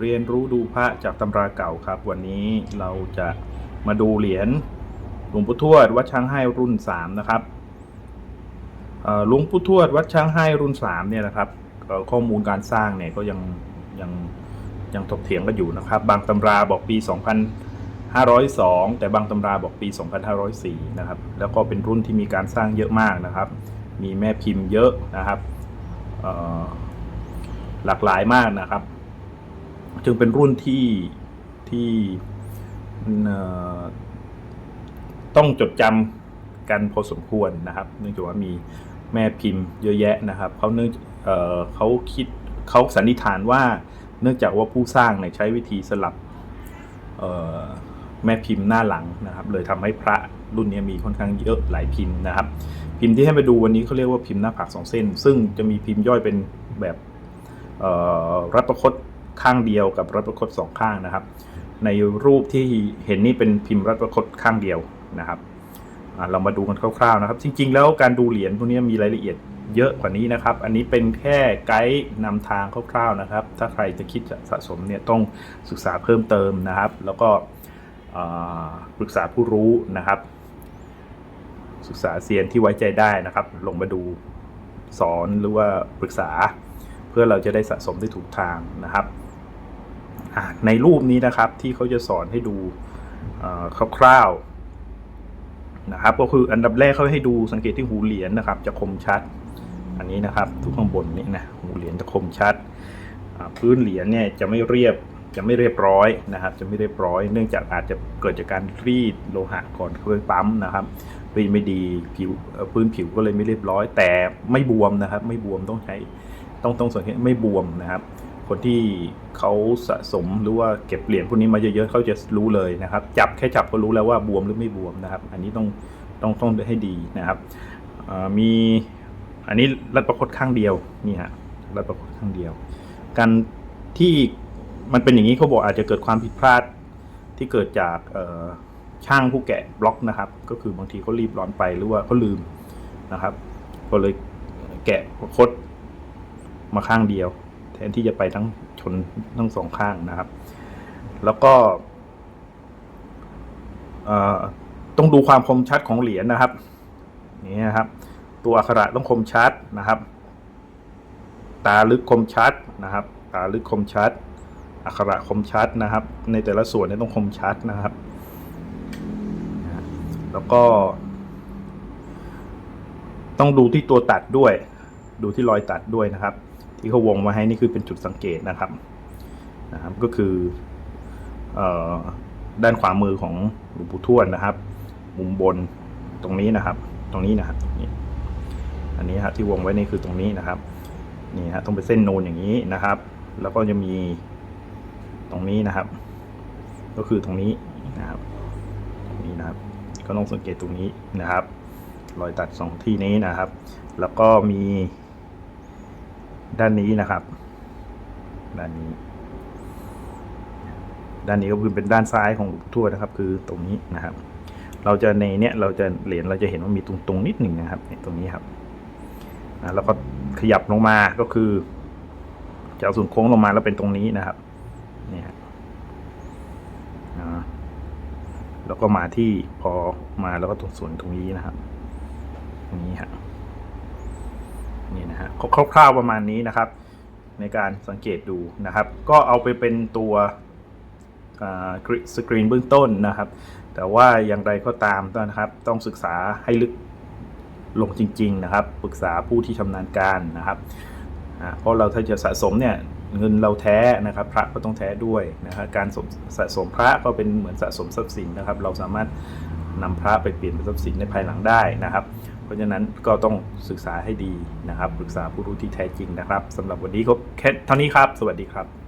เรียนรู้ดูพระจากตำราเก่าครับ วันนี้เราจะมาดูเหรียญหลวงปู่ทวดวัดช้างให้รุ่น 3 นะครับหลวงปู่ทวดวัดช้างให้รุ่น 3 เนี่ยนะครับข้อมูลการสร้างเนี่ยก็ยังยังยังถกเถียงกันอยู่นะครับ บางตำราบอกปี 2502 แต่บางตำราบอกปี 2504 นะครับ แล้วก็เป็นรุ่นที่มีการสร้างเยอะมากนะครับ มีแม่พิมพ์เยอะนะครับหลากหลายมากนะครับ จึงเป็นรุ่นที่ที่ต้องจดจำกันพอสมควรนะครับ เนื่องจากว่ามีแม่พิมพ์เยอะแยะนะครับเขาเนื่องเออเขาคิดเขาสันนิษฐานว่าเนื่องจากว่าผู้สร้างเนี่ยใช้วิธีสลับแม่พิมพ์หน้าหลังนะครับ เลยทำให้พระรุ่นนี้มีค่อนข้างเยอะหลายพิมพ์นะครับ พิมพ์ที่ให้ไปดูวันนี้เขาเรียกว่าพิมพ์หน้าผากสองเส้น ซึ่งจะมีพิมพ์ย่อยเป็นแบบรัตประคต ข้างเดียวกับรัตประคตสองข้างนะครับ ในรูปที่เห็นนี่เป็นพิมพ์รัตประคตข้างเดียวนะครับเรามาดูกันคร่าวๆนะครับ จริง ๆ แล้วการดูเหรียญพวกนี้มีรายละเอียดเยอะกว่านี้นะครับ อันนี้เป็นแค่ไกด์นำทางคร่าวๆนะครับ ถ้าใครจะคิดจะสะสมเนี่ยต้องศึกษาเพิ่มเติมนะครับ แล้วก็ปรึกษาผู้รู้นะครับ ศึกษาเซียนที่ไว้ใจได้นะครับ ลงมาดูสอนหรือว่าปรึกษา เพื่อเราจะได้สะสมได้ถูกทางนะครับ ในรูปนี้นะครับที่เขาจะสอนให้ดูคร่าวๆนะครับ ก็คืออันดับแรกเขาให้ดูสังเกตที่หูเหรียญนะครับ จะคมชัด อันนี้นะครับ ทุกข้างบนนี่นะหูเหรียญจะคมชัด พื้นเหรียญเนี่ยจะไม่เรียบจะไม่เรียบร้อยนะครับ จะไม่เรียบร้อย เนื่องจากอาจจะเกิดจากการรีดโลหะก่อนเคยปั๊มนะครับรีดไม่ดีผิวพื้นผิวก็เลยไม่เรียบร้อย แต่ไม่บวมนะครับ ไม่บวมต้องใช้ต้องต้องสังเกตไม่บวมนะครับ คนที่เขาสะสมหรือว่าเก็บเหรียญพวกนี้มาเยอะๆเขาจะรู้เลยนะครับ จับแค่จับก็รู้แล้วว่าบวมหรือไม่บวมนะครับ อันนี้ต้องต้องต้องให้ดีนะครับมีอันนี้รัดประคดข้างเดียวนี่ฮะรัดประคดข้างเดียว การที่มันเป็นอย่างนี้เขาบอกอาจจะเกิดความผิดพลาดที่เกิดจากช่างผู้แกะบล็อกนะครับ ก็คือบางทีเขารีบร้อนไปหรือว่าเขาลืมนะครับ ก็เลยแกะคดมาข้างเดียว แทนที่จะไปทั้งชนทั้งสองข้างนะครับ แล้วก็ต้องดูความคมชัดของเหรียญนะครับ นี่นะครับ ตัวอักขระต้องคมชัดนะครับ ตาลึกคมชัดนะครับ ตาลึกคมชัด อักขระคมชัดนะครับ ในแต่ละส่วนเนี่ยต้องคมชัดนะครับ แล้วก็ ต้องดูที่ตัวตัดด้วย ดูที่รอยตัดด้วยนะครับ ที่เขาวงมาให้นี่คือเป็นจุดสังเกตนะครับนะครับก็คือเอ่อด้านขวามือของหลวงปู่ทวดนะครับ มุมบนตรงนี้นะครับ ตรงนี้นะครับนี่อันนี้ครับที่วงไว้นี่คือตรงนี้นะครับนี่ฮะต้องเป็นเส้นนูนอย่างนี้นะครับ แล้วก็จะมีตรงนี้นะครับ ก็คือตรงนี้นะครับตรงนี้นะครับ ก็ต้องสังเกตตรงนี้นะครับ รอยตัดสองที่นี้นะครับ แล้วก็มี ด้านนี้นะครับ ด้านนี้ ด้านนี้ก็คือเป็นด้านซ้ายของหลวงปู่วนะครับ คือตรงนี้นะครับ เราจะในเนี้ยเราจะเหรียญเราจะเห็นว่ามีตรงตรงๆนิดหนึ่งนะครับเนี่ยตรงนี้ครับนะแล้วก็ขยับลงมาก็คือจะเอาส่วนโค้งลงมาแล้วเป็นตรงนี้นะครับเนี่ยแล้วก็มาที่พอมาแล้วก็ตรงส่วนตรงนี้นะครับ ตรงนี้ฮะ นี่นะฮะคร่าวๆประมาณนี้นะครับ ในการสังเกตดูนะครับ ก็เอาไปเป็นตัวสกรีนเบื้องต้นนะครับ แต่ว่าอย่างไรก็ตามนะครับ ต้องศึกษาให้ลึกลงจริง ๆ นะครับ ปรึกษาผู้ที่ชำนาญการนะครับเพราะเราถ้าจะสะสมเนี่ยเงินเราแท้นะครับ พระก็ต้องแท้ด้วยนะครับการสสะสมพระก็เป็นเหมือนสะสมทรัพย์สินนะครับ เราสามารถนำพระไปเปลี่ยนเป็นทรัพย์สินในภายหลังได้นะครับ ราะฉะนั้นก็ต้องศึกษาให้ดีนะครับ ปรึกษาผู้รู้ที่แท้จริงนะครับสำหรับวันนี้ก็แค่เท่านี้ครับ สวัสดีครับ